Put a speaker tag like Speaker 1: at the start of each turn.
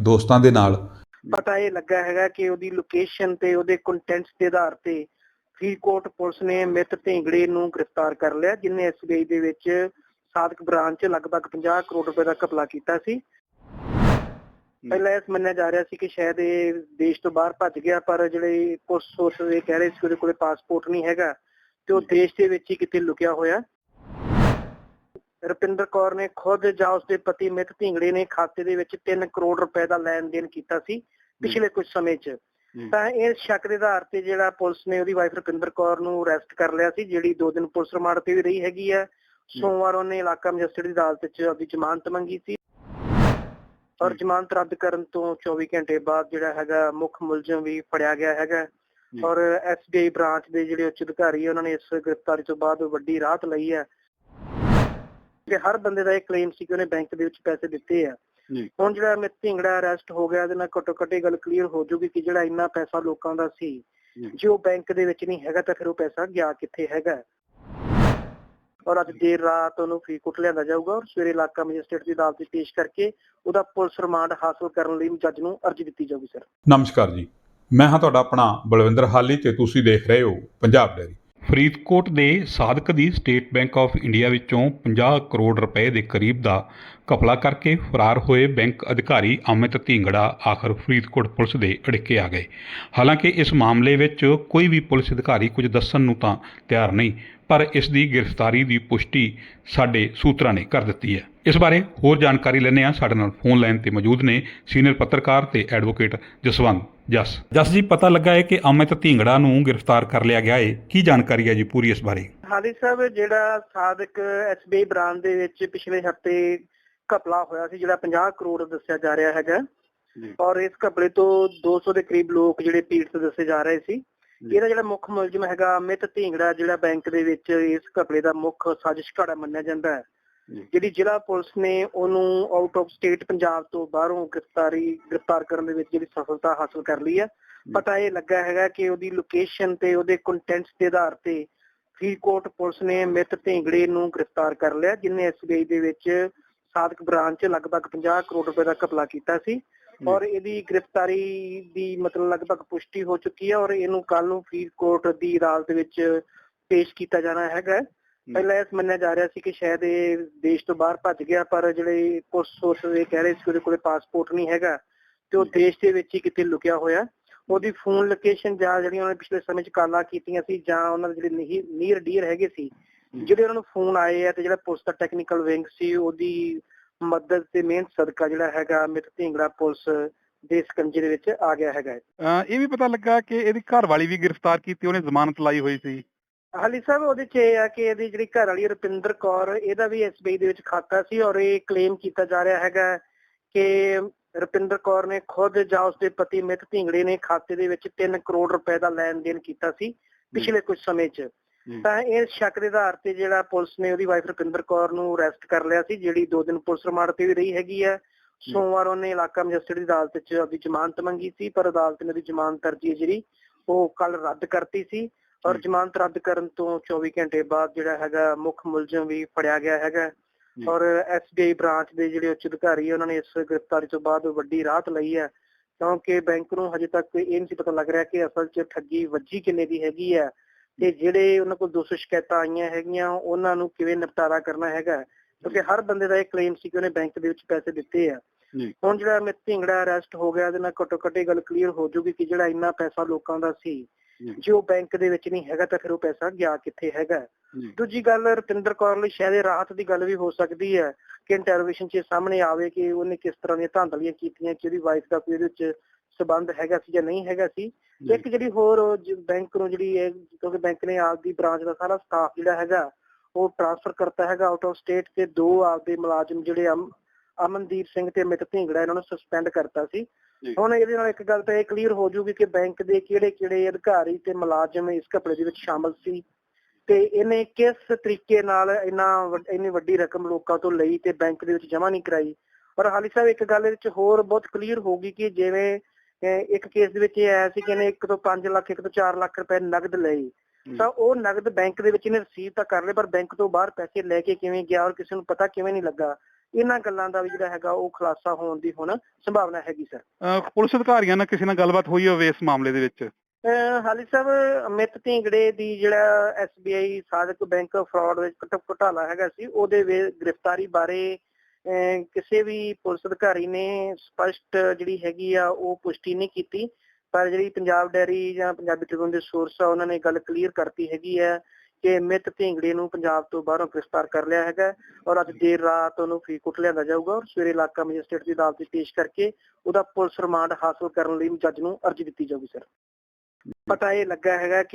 Speaker 1: ਦੋਸਤਾਂ ਦੇ ਨਾਲ।
Speaker 2: ਪਤਾ ਇਹ ਲੱਗਾ ਹੈਗਾ ਕਿ ਉਹਦੀ ਲੋਕੇਸ਼ਨ ਤੇ ਉਹਦੇ ਕੰਟੈਂਟਸ ਦੇ ਆਧਾਰ ਤੇ ਫਰੀਦਕੋਟ ਪੁਲਿਸ ਨੇ ਮਿਤ ਢੇਂਗੜੇ ਨੂੰ ਗ੍ਰਿਫਤਾਰ ਕਰ ਲਿਆ ਜਿਨੇ ਐਸਬੀਆਈ ਦੇ ਵਿੱਚ ਸਾਦਕ ਬ੍ਰਾਂਚ ਲਗਭਗ 50 ਕਰੋੜ ਰੁਪਏ ਦਾ ਘਪਲਾ ਕੀਤਾ ਸੀ। ਪਹਿਲਾਂ ਇਹ ਮੰਨਿਆ ਜਾ ਰਿਹਾ ਸੀ ਕਿ ਸ਼ਾਇਦ ਇਹ ਦੇਸ਼ ਤੋਂ ਬਾਹਰ ਭੱਜ ਗਿਆ ਪਰ ਜਿਹੜੇ ਪੁਲਿਸ ਸੋਰਸ ਇਹ ਕਹਿ ਰਹੇ ਸੀ ਕਿ ਉਹਦੇ ਕੋਲੇ ਪਾਸਪੋਰਟ ਨਹੀਂ ਹੈਗਾ ਤੇ ਉਹ ਦੇਸ਼ ਦੇ ਵਿੱਚ ਹੀ ਕਿਤੇ ਲੁਕਿਆ ਹੋਇਆ। ਰੁਪਿੰਦਰ ਕੌਰ ਨੇ ਖੁਦ ਜਾਂ ਉਸਦੇ ਪਤੀ ਮਿਤ ਢਿੰਗੜੇ ਨੇ ਖਾਤੇ ਦੇ ਵਿੱਚ 3 ਕਰੋੜ ਰੁਪਏ ਦਾ ਲੈਣ ਦੇਣ ਕੀਤਾ ਸੀ ਪਿਛਲੇ ਕੁਝ ਸਮੇਂ 'ਚ। ਤਾਂ ਇਹ ਸ਼ੱਕ ਦੇ ਆਧਾਰ ਤੇ ਜਿਹੜਾ ਪੁਲਿਸ ਨੇ ਉਹਦੀ ਵਾਈਫ ਰੁਪਿੰਦਰ ਕੌਰ ਨੂੰ ਅਰੈਸਟ ਕਰ ਲਿਆ ਸੀ ਜਿਹੜੀ 2 ਦਿਨ ਪੁਲਿਸ ਰਿਮਾਂਡ ਤੇ ਵੀ ਰਹੀ ਹੈਗੀ ਹੈ। ਸੋਮਵਾਰ ਉਹਨੇ ਇਲਾਕਾ ਮੈਜਿਸਟਰੇਟ ਦੀ ਅਦਾਲਤ 'ਚ ਆਪਣੀ ਜ਼ਮਾਨਤ ਮੰਗੀ ਸੀ ਔਰ ਜ਼ਮਾਨਤ ਰੱਦ ਕਰਨ ਤੋਂ 24 ਘੰਟੇ ਬਾਅਦ ਜਿਹੜਾ ਹੈਗਾ ਮੁੱਖ ਮੁਲਜ਼ਮ ਵੀ ਫੜਿਆ ਗਿਆ ਹੈਗਾ। ਔਰ ਐਸਬੀਆਈ ਬ੍ਰਾਂਚ ਦੇ ਜਿਹੜੇ ਉੱਚ ਅਧਿਕਾਰੀ ਉਹਨਾਂ ਨੇ ਇਸ ਗ੍ਰਿਫਤਾਰੀ ਤੋਂ ਬਾਅਦ ਵੱਡੀ ਰਾਹਤ ਲਈ ਹੈ। ਕਿ ਹਰ ਬੰਦੇ ਦਾ ਇਹ ਕਲੇਮ ਸੀ ਕਿ ਉਹਨੇ ਬੈਂਕ ਦੇ ਵਿੱਚ ਪੈਸੇ ਦਿੱਤੇ ਆ। ਹੁਣ ਜਿਹੜਾ ਮਿਤ ਢਿੰਗੜਾ ਅਰੈਸਟ ਹੋ ਗਿਆ ਇਹਦੇ ਨਾਲ ਘੱਟੋ ਘੱਟ ਗੱਲ ਕਲੀਅਰ ਹੋ ਜਾਊਗੀ ਕਿ ਜਿਹੜਾ ਇੰਨਾ ਪੈਸਾ ਲੋਕਾਂ ਦਾ ਸੀ
Speaker 1: ਜੀ।
Speaker 2: ਉਹ ਬੈਂਕ ਦੇ ਵਿੱਚ ਨਹੀਂ ਹੈਗਾ ਤਾਂ ਫਿਰ ਉਹ ਪੈਸਾ ਗਿਆ ਕਿੱਥੇ ਹੈਗਾ? ਔਰ ਅੱਜ ਦੇਰ ਰਾਤ ਉਹਨੂੰ ਫਰੀਦਕੋਟ ਲਿਆਂਦਾ ਜਾਊਗਾ ਔਰ ਸਵੇਰੇ ਇਲਾਕਾ ਮੈਜਿਸਟਰੇਟ ਦੀ ਅਦਾਲਤ 'ਚ ਪੇਸ਼ ਕਰਕੇ ਉਹਦਾ ਪੁਲਿਸ ਰਿਮਾਂਡ ਹਾਸਲ ਕਰਨ ਲਈ ਜੱਜ ਨੂੰ ਅਰਜ਼ੀ ਦਿੱਤੀ ਜਾਊਗੀ ਸਰ।
Speaker 1: ਨਮਸਕਾਰ ਜੀ। ਮੈਂ ਹਾਂ ਤੁਹਾਡਾ ਆਪਣਾ ਬਲਵਿੰਦਰ ਹਾਲੀ ਤੇ ਤੁਸੀਂ ਦੇਖ ਰਹੇ ਹੋ ਪੰਜਾਬ ਡੈਰੀ।
Speaker 3: ਫਰੀਦਕੋਟ ਦੇ ਸਾਧਕ ਦੀ ਸਟੇਟ ਬੈਂਕ ਆਫ ਇੰਡੀਆ ਵਿੱਚੋਂ 50 ਕਰੋੜ ਰੁਪਏ ਦੇ ਕਰੀਬ ਦਾ ਘਪਲਾ ਕਰਕੇ ਫਰਾਰ ਹੋਏ ਬੈਂਕ ਅਧਿਕਾਰੀ ਅਮਿਤ ਢੀਂਗੜਾ ਆਖਰ ਫਰੀਦਕੋਟ ਪੁਲਿਸ ਦੇ ਅੜਿੱਕੇ ਆ ਗਏ। ਹਾਲਾਂਕਿ ਇਸ ਮਾਮਲੇ ਵਿੱਚ ਕੋਈ ਵੀ ਪੁਲਿਸ ਅਧਿਕਾਰੀ ਕੁਝ ਦੱਸਣ ਨੂੰ ਤਾਂ ਤਿਆਰ ਨਹੀਂ, ਪਰ ਇਸ ਦੀ ਗ੍ਰਿਫਤਾਰੀ ਦੀ ਪੁਸ਼ਟੀ ਸਾਡੇ ਸੂਤਰਾਂ ਨੇ ਕਰ ਦਿੱਤੀ ਹੈ। ਇਸ ਬਾਰੇ ਹੋਰ ਜਾਣਕਾਰੀ ਲੈਣੇ ਆ ਸਾਡੇ ਨਾਲ ਫੋਨ ਲਾਈਨ ਤੇ ਮੌਜੂਦ ਨੇ ਸੀਨੀਅਰ ਪੱਤਰਕਾਰ ਤੇ ਐਡਵੋਕੇਟ ਜਸਵੰਤ ਜਸ ਜਸ ਜੀ ਪਤਾ ਲੱਗਾ ਹੈ ਕਿ ਅਮਿਤ ਢੀਂਗੜਾ ਨੂੰ ਗ੍ਰਿਫਤਾਰ ਕਰ ਲਿਆ ਗਿਆ ਹੈ ਕੀ ਜਾਣਕਾਰੀ ਹੈ ਜੀ ਪੂਰੀ ਇਸ ਬਾਰੇ
Speaker 2: ਹਾਲੀ ਸਾਹਿਬ ਜਿਹੜਾ ਸਾਦਕ ਐਸਬੀਆਈ ਬ੍ਰਾਂਚ ਦੇ ਵਿੱਚ ਪਿਛਲੇ ਹਫ਼ਤੇ ਘਪਲਾ ਹੋਇਆ ਸੀ ਜਿਹੜਾ 50 ਕਰੋੜ ਦੱਸਿਆ ਜਾ ਰਿਹਾ ਹੈਗਾ
Speaker 1: ਜੀ।
Speaker 2: ਔਰ ਇਸ ਘਪਲੇ ਤੋਂ 200 ਦੇ ਕਰੀਬ ਲੋਕ ਜਿਹੜੇ ਪੀੜਤ ਦੱਸੇ ਜਾ ਰਹੇ ਸੀ। ਇਹਦਾ ਜਿਹੜਾ ਮੁੱਖ ਮੁਲਜ਼ਮ ਹੈਗਾ ਅਮਿਤ ਢੀਂਗੜਾ ਜਿਹੜਾ ਬੈਂਕ ਦੇ ਵਿੱਚ ਇਸ ਘਪਲੇ ਦਾ ਮੁੱਖ ਸਾਜ਼ਿਸ਼ਘਾੜਾ ਮੰਨਿਆ ਜਾਂਦਾ ਹੈ। ਜਿਹੜੀ ਜ਼ਿਲ੍ਹਾ ਪੁਲਿਸ ਨੇ ਉਹਨੂੰ ਆਊਟ ਆਫ ਸਟੇਟ ਪੰਜਾਬ ਤੋਂ ਬਾਹਰੋਂ ਗ੍ਰਿਫਤਾਰੀ ਗ੍ਰਿਫਤਾਰ ਕਰਨ ਦੇ ਵਿੱਚ ਜਿਹੜੀ ਸਫਲਤਾ ਹਾਸਲ ਕਰ ਲਈ ਹੈ। ਪਤਾ ਇਹ ਲੱਗਾ ਹੈਗਾ ਕਿ ਉਹਦੀ ਲੋਕੇਸ਼ਨ ਤੇ ਉਹਦੇ ਕੰਟੈਂਟਸ ਦੇ ਆਧਾਰ ਤੇ ਫਰੀਦਕੋਟ ਪੁਲਿਸ ਨੇ ਮਿਤ ਢੇਂਗੜੇ ਨੂੰ ਗ੍ਰਿਫਤਾਰ ਕਰ ਲਿਆ ਜਿਨੇ ਐਸਬੀਆਈ ਦੇ ਵਿੱਚ ਸਾਦਕ ਬ੍ਰਾਂਚ ਲਗਭਗ 50 ਕਰੋੜ ਰੁਪਏ ਦਾ ਘਪਲਾ ਕੀਤਾ ਸੀ। ਔਰ ਇਹਦੀ ਗ੍ਰਿਫਤਾਰੀ ਦੀ ਮਤਲਬ ਲਗਭਗ ਪੁਸ਼ਟੀ ਹੋ ਚੁੱਕੀ ਹੈ ਔਰ ਇਹਨੂੰ ਕੱਲ ਨੂੰ ਫਰੀਦਕੋਟ ਦੀ ਅਦਾਲਤ ਵਿੱਚ ਪੇਸ਼ ਕੀਤਾ ਜਾਣਾ ਹੈਗਾ ਪਹਿਲਾਂ ਇਹ ਮੰਨਿਆ ਜਾ ਰਿਹਾ ਸੀ ਕਿ ਸ਼ਾਇਦ ਇਹ ਦੇਸ਼ ਤੋਂ ਬਾਹਰ ਭੱਜ ਗਿਆ ਪਰ ਜਿਹੜੇ ਪੁਲਿਸ ਸੋਰਸ ਇਹ ਕਹਿ ਰਹੇ ਸੀ ਕਿ ਉਹਦੇ ਕੋਲੇ ਪਾਸਪੋਰਟ ਨਹੀਂ ਹੈਗਾ ਤੇ ਉਹ ਦੇਸ਼ ਦੇ ਵਿੱਚ ਹੀ ਕਿਤੇ ਲੁਕਿਆ ਹੋਇਆ। ਉਹਦੀ ਫੋਨ ਲੋਕੇਸ਼ਨ ਜਾਂ ਜਿਹੜੀਆਂ ਉਹਨੇ ਪਿਛਲੇ ਸਮੇਂ 'ਚ ਕਾਲਾਂ ਕੀਤੀਆਂ ਸੀ ਜਾਂ ਉਹਨਾਂ ਦੇ ਜਿਹੜੇ ਨੀਅਰ ਡੀਅਰ ਹੈਗੇ ਸੀ ਜਿਹੜੇ ਉਹਨਾਂ ਨੂੰ ਫੋਨ ਆਏ ਆ ਤੇ ਜਿਹੜਾ ਪੁਲਿਸ ਦਾ ਟੈਕਨੀਕਲ ਵਿੰਗ ਸੀ ਉਹਦੀ ਮਦਦ ਤੇ ਮਿਹਨਤ ਸਦਕਾ ਜਿਹੜਾ ਹੈਗਾ ਮਿਤ ਢਿੰਗੜਾ ਪੁਲਿਸ ਦੇ ਸਕੰਜੇ ਦੇ ਵਿੱਚ ਆ ਗਿਆ ਹੈਗਾ।
Speaker 4: ਇਹ ਵੀ ਪਤਾ ਲੱਗਾ ਕਿ ਇਹਦੀ ਘਰ ਵਾਲੀ ਵੀ ਗ੍ਰਿਫਤਾਰ ਕੀਤੀ ਉਹਨੇ ਜ਼ਮਾਨਤ ਲਾਈ ਹੋਈ ਸੀ।
Speaker 2: ਹਾਲੀ ਸਾਹਿਬ ਉਹਦੇ ਚ ਇਹ ਆ ਕਿ ਇਹਦੀ ਜਿਹੜੀ ਘਰ ਵਾਲੀ ਰੁਪਿੰਦਰ ਕੌਰ ਇਹਦਾ ਵੀ ਐਸਬੀਆਈ ਦੇ ਵਿੱਚ ਖਾਤਾ ਸੀ ਔਰ ਇਹ ਕਲੇਮ ਕੀਤਾ ਜਾ ਰਿਹਾ ਹੈਗਾ ਕਿ ਰੁਪਿੰਦਰ ਕੌਰ ਨੇ ਖੁਦ ਜਾਂ ਉਸਦੇ ਪਤੀ ਮਿਤ ਢਿੰਗੜੇ ਨੇ ਖਾਤੇ ਦੇ ਵਿੱਚ 3 ਕਰੋੜ ਰੁਪਏ ਦਾ ਲੈਣ ਦੇਣ ਕੀਤਾ ਸੀ ਪਿਛਲੇ ਕੁਝ ਸਮੇਂ 'ਚ। ਤਾਂ ਇਹ ਸ਼ੱਕ ਦੇ ਆਧਾਰ ਤੇ ਜਿਹੜਾ ਪੁਲਿਸ ਨੇ ਉਹਦੀ ਵਾਈਫ ਰੁਪਿੰਦਰ ਕੌਰ ਨੂੰ ਅਰੈਸਟ ਕਰ ਲਿਆ ਸੀ ਜਿਹੜੀ 2 ਦਿਨ ਪੁਲਿਸ ਰਿਮਾਂਡ ਤੇ ਵੀ ਰਹੀ ਹੈਗੀ ਹੈ। ਸੋਮਵਾਰ ਉਹਨੇ ਇਲਾਕਾ ਮੈਜਿਸਟਰੇਟ ਦੀ ਅਦਾਲਤ 'ਚ ਆਪਣੀ ਜ਼ਮਾਨਤ ਮੰਗੀ ਸੀ ਪਰ ਅਦਾਲਤ ਨੇ ਉਹਦੀ ਜ਼ਮਾਨਤ ਅਰਜ਼ੀ ਜਿਹੜੀ ਉਹ ਕੱਲ ਰੱਦ ਕਰਤੀ ਸੀ। ਔਰ। ਜ਼ਮਾਨਤ ਰੱਦ ਕਰਨ ਤੋਂ 24 ਘੰਟੇ ਬਾਅਦ ਜਿਹੜਾ ਹੈਗਾ ਮੁੱਖ ਮੁਲਜ਼ਮ ਵੀ ਫੜਿਆ ਗਿਆ ਹੈਗਾ। ਔਰ ਐਸਬੀਆਈ ਬ੍ਰਾਂਚ ਦੇ ਜਿਹੜੇ ਉੱਚ ਅਧਿਕਾਰੀ ਉਹਨਾਂ ਨੇ ਇਸ ਗ੍ਰਿਫਤਾਰੀ ਤੋਂ ਬਾਅਦ ਵੱਡੀ ਰਾਹਤ ਲਈ ਹੈ ਕਿਉਂਕਿ ਬੈਂਕ ਨੂੰ ਹਜੇ ਤੱਕ ਇਹ ਨਹੀਂ ਪਤਾ ਲੱਗ ਰਿਹਾ ਕਿ ਅਸਲ 'ਚ ਠੱਗੀ ਵੱਜੀ ਕਿੰਨੇ ਦੀ ਹੈਗੀ ਹੈ ਤੇ ਜਿਹੜੇ ਉਹਨਾਂ ਕੋਲ 200 ਸ਼ਿਕਾਇਤਾਂ ਆਈਆਂ ਹੈਗੀਆਂ ਉਹਨਾਂ ਨੂੰ ਕਿਵੇਂ ਨਿਪਟਾਰਾ ਕਰਨਾ ਹੈਗਾ ਕਿਉਂਕਿ ਹਰ ਬੰਦੇ ਦਾ ਇਹ ਕਲੇਮ ਸੀ ਕਿ ਉਹਨੇ ਬੈਂਕ ਦੇ ਵਿੱਚ ਪੈਸੇ ਦਿੱਤੇ ਆ। ਹੁਣ ਜਿਹੜਾ ਮਿਤ ਢਿੰਗੜਾ ਅਰੈਸਟ ਹੋ ਗਿਆ ਇਹਦੇ ਨਾਲ ਘੱਟੋ ਘੱਟ ਗੱਲ ਕਲੀਅਰ ਹੋ ਜਾਊਗੀ ਕਿ ਜਿਹੜਾ ਇੰਨਾ ਪੈਸਾ ਲੋਕਾਂ ਦਾ ਸੀ
Speaker 1: ਜੀ।
Speaker 2: ਉਹ ਬੈਂਕ ਦੇ ਵਿੱਚ ਨਹੀਂ ਹੈਗਾ ਤਾਂ ਫਿਰ ਉਹ ਪੈਸਾ ਗਿਆ ਕਿੱਥੇ ਹੈਗਾ। ਦੂਜੀ ਗੱਲ ਰੁਪਿੰਦਰ ਕੌਰ ਲਈ ਸ਼ਾਇਦ ਰਾਹਤ ਦੀ ਗੱਲ ਵੀ ਹੋ ਸਕਦੀ ਹੈ ਕਿ ਇੰਟਰੋਗੇਸ਼ਨ 'ਚ ਸਾਹਮਣੇ ਆਵੇ ਕਿ ਉਹਨੇ ਕਿਸ ਤਰ੍ਹਾਂ ਦੀਆਂ ਧਾਂਦਲੀਆਂ ਕੀਤੀਆਂ ਕਿ ਉਹਦੀ ਵਾਈਫ ਦਾ ਕੋਈ ਵਿੱਚ ਸਬੰਧ ਹੈਗਾ ਸੀ ਜਾਂ ਨਹੀਂ ਹੈਗਾ ਸੀ। ਇੱਕ ਜਿਹੜੀ ਹੋਰ ਬੈਂਕ ਨੂੰ ਜਿਹੜੀ ਹੈ ਕਿਉਂਕਿ ਬੈਂਕ ਨੇ ਆਪਦੀ ਬ੍ਰਾਂਚ ਦਾ ਸਾਰਾ ਸਟਾਫ ਜਿਹੜਾ ਹੈਗਾ ਉਹ ਟ੍ਰਾਂਸਫਰ ਕਰਤਾ ਹੈਗਾ ਆਊਟ ਆਫ ਸਟੇਟ ਤੇ ਦੋ ਆਪਦੇ ਮੁਲਾਜ਼ਮ ਜਿਹੜੇ ਅਮ- ਅਮਨਦੀਪ ਸਿੰਘ ਤੇ ਅਮਿਤ ਢਿੰਗੜਾ ਇਹਨਾਂ ਨੂੰ ਸਸਪੈਂਡ ਕਰਤਾ ਸੀ। ਹੁਣ ਇਹਦੇ ਨਾਲ ਇੱਕ ਗੱਲ ਤਾਂ ਇਹ ਕਲੀਅਰ ਹੋ ਜਾਊਗੀ ਕਿ ਬੈਂਕ ਦੇ ਕਿਹੜੇ-ਕਿਹੜੇ ਅਧਿਕਾਰੀ ਤੇ ਮੁਲਾਜ਼ਮ ਇਸ ਘਪਲੇ ਦੇ ਵਿੱਚ ਸ਼ਾਮਲ ਸੀ ਤੇ ਇਹਨੇ ਕਿਸ ਤਰੀਕੇ ਨਾਲ ਇੰਨਾ ਇੰਨੀ ਵੱਡੀ ਰਕਮ ਲੋਕਾਂ ਤੋਂ ਲਈ ਤੇ ਬੈਂਕ ਦੇ ਵਿੱਚ ਜਮ੍ਹਾਂ ਨਹੀਂ ਕਰਾਈ। ਪਰ ਹਾਲੀ ਸਾਹਿਬ ਇੱਕ ਗੱਲ ਇਹਦੇ ਵਿੱਚ ਹੋਰ ਬਹੁਤ ਕਲੀਅਰ ਹੋਊਗੀ ਕਿ ਜਿਵੇਂ ਇੱਕ ਕੇਸ ਦੇ ਵਿੱਚ ਇਹ ਆਇਆ ਸੀ ਕਿ ਇਹਨੇ ਇੱਕ ਤੋਂ 5 ਲੱਖ ਇੱਕ ਤੋਂ 4 ਲੱਖ ਰੁਪਏ ਨਗਦ ਲਏ। ਤਾਂ ਉਹ ਨਗਦ ਬੈਂਕ ਦੇ ਵਿੱਚ ਇਹਨੇ ਰਸੀਦ ਤਾਂ ਕਰ ਲਏ ਪਰ ਬੈਂਕ ਤੋਂ ਬਾਹਰ ਪੈਸੇ ਲੈ ਕੇ ਕਿਵੇਂ ਗਿਆ ਔਰ ਕਿਸੇ ਨੂੰ ਪਤਾ ਕਿਵੇਂ ਨਹੀਂ ਲੱਗਾ। ਇਹਨਾਂ ਗੱਲਾਂ ਦਾ ਵੀ ਜਿਹੜਾ ਹੈਗਾ ਉਹ ਖੁਲਾਸਾ ਹੋਣ ਦੀ ਹੁਣ ਸੰਭਾਵਨਾ ਹੈਗੀ ਸਰ
Speaker 4: ਪੁਲਿਸ ਅਧਿਕਾਰੀਆਂ ਨਾਲ ਕਿਸੇ ਨਾਲ ਗੱਲਬਾਤ ਹੋਈ ਹੋਵੇ ਇਸ ਮਾਮਲੇ ਦੇ ਵਿੱਚ?
Speaker 2: ਹਾਲੀ ਸਾਹਿਬ ਅਮਿਤ ਢਿੰਗੜੇ ਦੀ ਜਿਹੜਾ SBI ਸਾਧਕ ਬੈਂਕ ਫਰਾਡ ਵਿੱਚ ਘਟ- ਘੁਟਾਲਾ ਹੈਗਾ ਸੀ ਉਹਦੇ ਵੇ ਗ੍ਰਿਫਤਾਰੀ ਬਾਰੇ ਕਿਸੇ ਵੀ ਪੁਲਿਸ ਅਧਿਕਾਰੀ ਨੇ ਸਪਸ਼ਟ ਜਿਹੜੀ ਹੈਗੀ ਆ ਉਹ ਪੁਸ਼ਟੀ ਨਹੀਂ ਕੀਤੀ। ਪਰ ਜਿਹੜੀ ਪੰਜਾਬ ਡੈਰੀ ਜਾਂ ਪੰਜਾਬੀ ਟ੍ਰਿਬਿਊਨ ਦੇ ਸੋਰਸ ਆ ਉਹਨਾਂ ਨੇ ਗੱਲ ਕਲੀਅਰ ਕਰਤੀ ਹੈਗੀ ਹੈ ਕਿ ਅਮਿਤ ਢਿੰਗੜੇ ਨੂੰ ਪੰਜਾਬ ਤੋਂ ਬਾਹਰੋਂ ਗ੍ਰਿਫਤਾਰ ਕਰ ਲਿਆ ਹੈਗਾ ਔਰ ਅੱਜ ਦੇਰ ਰਾਤ ਉਹਨੂੰ ਫਰੀਦਕੋਟ ਲਿਆਂਦਾ ਜਾਊਗਾ ਔਰ ਸਵੇਰੇ ਇਲਾਕਾ ਮੈਜਿਸਟ੍ਰੇਟ ਦੀ ਅਦਾਲਤ 'ਚ ਪੇਸ਼ ਕਰਕੇ ਉਹਦਾ ਪੁਲਿਸ ਰਿਮਾਂਡ ਹਾਸਲ ਕਰਨ ਲਈ ਜੱਜ ਨੂੰ ਅਰਜ਼ੀ ਦਿੱਤੀ ਜਾਊਗੀ, ਸਰ। ਪਤਾ ਇਹ ਲੱਗਾ ਹੈਗਾ ਕਿ